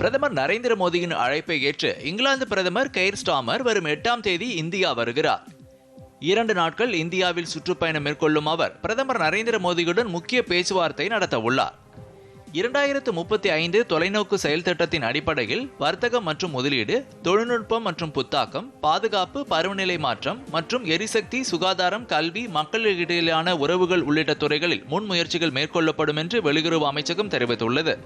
பிரதமர் நரேந்திர மோடியின் அழைப்பை ஏற்று இங்கிலாந்து பிரதமர் கெய்ர் ஸ்டாமர் வரும் எட்டாம் தேதி இந்தியா வருகிறார். இரண்டு நாட்கள் இந்தியாவில் சுற்றுப்பயணம் மேற்கொள்ளும் அவர் பிரதமர் நரேந்திர மோடியுடன் முக்கிய பேச்சுவார்த்தை நடத்த உள்ளார். இரண்டாயிரத்து முப்பத்தி ஐந்து தொலைநோக்கு செயல் திட்டத்தின் அடிப்படையில் வர்த்தகம் மற்றும் முதலீடு தொழில்நுட்பம் மற்றும் புத்தாக்கம் பாதுகாப்பு பருவநிலை மாற்றம் மற்றும் எரிசக்தி சுகாதாரம் கல்வி மக்களிடையிலான உறவுகள் உள்ளிட்ட துறைகளில் முன்முயற்சிகள் மேற்கொள்ளப்படும் என்று வெளியுறவு அமைச்சகம் தெரிவித்துள்ளது.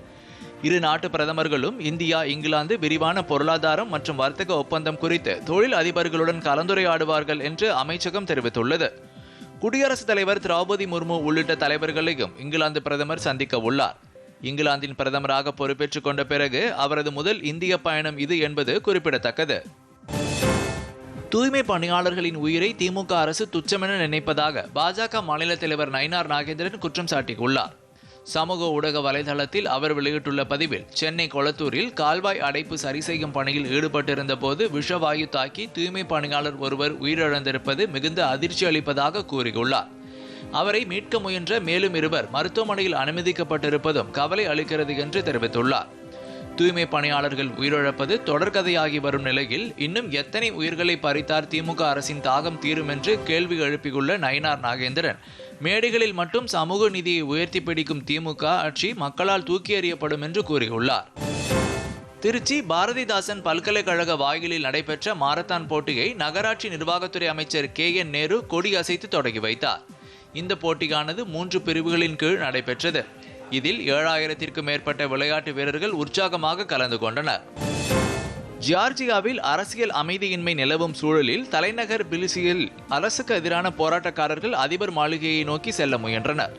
இரு நாட்டு பிரதமர்களும் இந்தியா இங்கிலாந்து விரிவான பொருளாதாரம் மற்றும் வர்த்தக ஒப்பந்தம் குறித்து தொழில் அதிபர்களுடன் கலந்துரையாடுவார்கள் என்று அமைச்சகம் தெரிவித்துள்ளது. குடியரசுத் தலைவர் திரௌபதி முர்மு உள்ளிட்ட தலைவர்களையும் இங்கிலாந்து பிரதமர் சந்திக்க உள்ளார். இங்கிலாந்தின் பிரதமராக பொறுப்பேற்றுக் கொண்ட பிறகு அவரது முதல் இந்திய பயணம் இது என்பது குறிப்பிடத்தக்கது. தூய்மை பணியாளர்களின் உயிரை திமுக அரசு துச்சமென நினைப்பதாக பாஜக மாநில தலைவர் நயினார் நாகேந்திரன் குற்றம் சாட்டியுள்ளார். சமூக ஊடக வலைதளத்தில் அவர் வெளியிட்டுள்ள பதிவில் சென்னை கொளத்தூரில் கால்வாய் அடைப்பு சரி செய்யும் பணியில் ஈடுபட்டிருந்த போது விஷவாயு தாக்கி தூய்மை பணியாளர் ஒருவர் உயிரிழந்திருப்பது மிகுந்த அதிர்ச்சி அளிப்பதாக கூறியுள்ளார். அவரை மீட்க முயன்ற மேலும் இருவர் மருத்துவமனையில் அனுமதிக்கப்பட்டிருப்பதும் கவலை அளிக்கிறது என்று தெரிவித்துள்ளார். தூய்மை பணியாளர்கள் உயிரிழப்பது தொடர்கதையாகி வரும் நிலையில் இன்னும் எத்தனை உயிர்களை பறித்தார் திமுக அரசின் தாகம் தீரும் என்று கேள்வி எழுப்பியுள்ள நயினார் நாகேந்திரன் மேடைகளில் மட்டும் சமூக நிதியை உயர்த்தி பிடிக்கும் திமுக ஆட்சி மக்களால் தூக்கி எறியப்படும் என்று கூறியுள்ளார். திருச்சி பாரதிதாசன் பல்கலைக்கழக வாயிலில் நடைபெற்ற மாரத்தான் போட்டியை நகராட்சி நிர்வாகத்துறை அமைச்சர் கே என் நேரு கொடி அசைத்து தொடங்கி வைத்தார். இந்த போட்டியானது மூன்று பிரிவுகளின் கீழ் நடைபெற்றது. இதில் ஏழாயிரத்திற்கும் மேற்பட்ட விளையாட்டு வீரர்கள் உற்சாகமாக கலந்து கொண்டனர். ஜியார்ஜியாவில் அரசியல் அமைதியின்மை நிலவும் சூழலில் தலைநகர் பிலிசியில் அரசுக்கு எதிரான போராட்டக்காரர்கள் அதிபர் மாளிகையை நோக்கி செல்ல முயன்றனர்.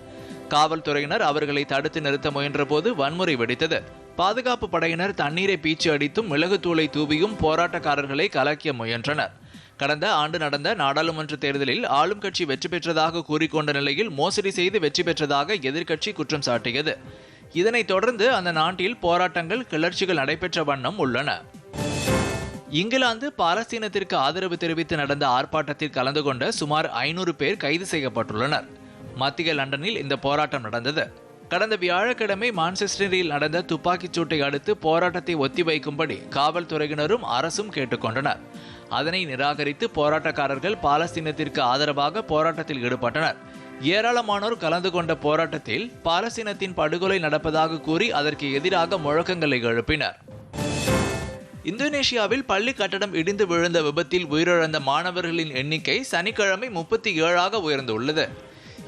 காவல்துறையினர் அவர்களை தடுத்து நிறுத்த முயன்றபோது வன்முறை வெடித்தது. பாதுகாப்பு படையினர் தண்ணீரை பீச்சு அடித்தும் மிளகுத்தூளை தூவியும் போராட்டக்காரர்களை கலக்கிய முயன்றனர். கடந்த ஆண்டு நடந்த நாடாளுமன்ற தேர்தலில் ஆளும் கட்சி வெற்றி பெற்றதாக கூறிக்கொண்ட நிலையில் மோசடி செய்து வெற்றி பெற்றதாக எதிர்க்கட்சி குற்றம் சாட்டியது. இதனைத் தொடர்ந்து அந்த நாட்டில் போராட்டங்கள் கிளர்ச்சிகள் நடைபெற்ற வண்ணம் உள்ளன. இங்கிலாந்து பாலஸ்தீனத்திற்கு ஆதரவு தெரிவித்து நடந்த ஆர்ப்பாட்டத்தில் கலந்து கொண்ட சுமார் ஐநூறு பேர் கைது செய்யப்பட்டுள்ளனர். மத்திய லண்டனில் இந்த போராட்டம் நடந்தது. கடந்த வியாழக்கிழமை மான்செஸ்டரில் நடந்த துப்பாக்கிச் சூட்டை அடுத்து போராட்டத்தை ஒத்திவைக்கும்படி காவல்துறையினரும் அரசும் கேட்டுக்கொண்டனர். அதனை நிராகரித்து போராட்டக்காரர்கள் பாலஸ்தீனத்திற்கு ஆதரவாக போராட்டத்தில் ஈடுபட்டனர். ஏராளமானோர் கலந்து கொண்ட போராட்டத்தில் பாலஸ்தீனத்தின் படுகொலை நடப்பதாக கூறி அதற்கு எதிராக முழக்கங்களை எழுப்பினர். இந்தோனேஷியாவில் பள்ளி கட்டடம் இடிந்து விழுந்த விபத்தில் உயிரிழந்த மாணவர்களின் எண்ணிக்கை சனிக்கிழமை முப்பத்தி ஏழாக உயர்ந்துள்ளது.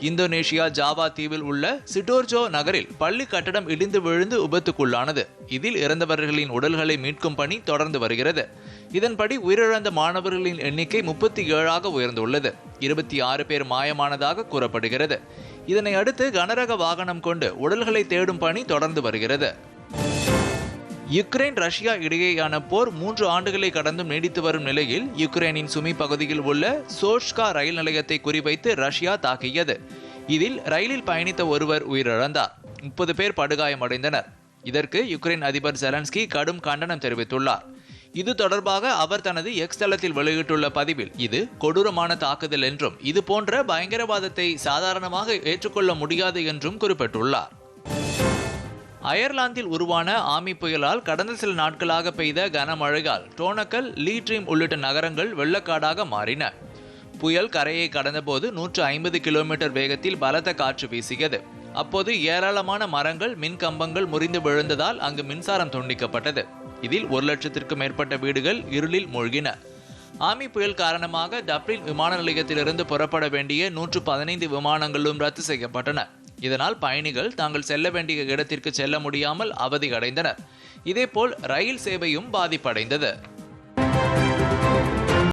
இந்தோனேஷியா ஜாவா தீவில் உள்ள சிட்டோர்ஜோ நகரில் பள்ளி கட்டடம் இடிந்து விழுந்து விபத்துக்குள்ளானது. இதில் இறந்தவர்களின் உடல்களை மீட்கும் பணி தொடர்ந்து வருகிறது. இதன்படி உயிரிழந்த மாணவர்களின் எண்ணிக்கை முப்பத்தி ஏழாக உயர்ந்துள்ளது. இருபத்தி ஆறு பேர் மாயமானதாக கூறப்படுகிறது. இதனை அடுத்து கனரக வாகனம் கொண்டு உடல்களை தேடும் பணி தொடர்ந்து வருகிறது. யுக்ரைன் ரஷ்யா இடையேயான போர் மூன்று ஆண்டுகளை கடந்தும் நீடித்து வரும் நிலையில் யுக்ரைனின் சுமி பகுதியில் உள்ள சோஷ்கா ரயில் நிலையத்தை குறிவைத்து ரஷ்யா தாக்கியது. இதில் ரயிலில் பயணித்த ஒருவர் உயிரிழந்தார். முப்பது பேர் படுகாயமடைந்தனர். இதற்கு யுக்ரைன் அதிபர் ஜெலன்ஸ்கி கடும் கண்டனம் தெரிவித்துள்ளார். இது தொடர்பாக அவர் தனது எக்ஸ் தளத்தில் வெளியிட்டுள்ள பதிவில் இது கொடூரமான தாக்குதல் என்றும் இது போன்ற பயங்கரவாதத்தை சாதாரணமாக ஏற்றுக்கொள்ள முடியாது என்றும் குறிப்பிட்டுள்ளார். அயர்லாந்தில் உருவான ஆமி புயலால் கடந்த சில நாட்களாக பெய்த கனமழையால் டோனக்கல் லீட்ரீம் உள்ளிட்ட நகரங்கள் வெள்ளக்காடாக மாறின. புயல் கரையை கடந்தபோது நூற்று ஐம்பது கிலோமீட்டர் வேகத்தில் பலத்த காற்று வீசியது. அப்போது ஏராளமான மரங்கள் மின் கம்பங்கள் முறிந்து விழுந்ததால் அங்கு மின்சாரம் துண்டிக்கப்பட்டது. இதில் ஒரு லட்சத்திற்கும் மேற்பட்ட வீடுகள் இருளில் மூழ்கின. ஆமி புயல் காரணமாக டப்ளின் விமான நிலையத்திலிருந்து புறப்பட வேண்டிய நூற்று பதினைந்து விமானங்களும் ரத்து செய்யப்பட்டன. இதனால் பயணிகள் தாங்கள் செல்ல வேண்டிய இடத்திற்கு செல்ல முடியாமல் அவதி அடைந்தனர். இதேபோல் ரயில் சேவையும் பாதிப்படைந்தது.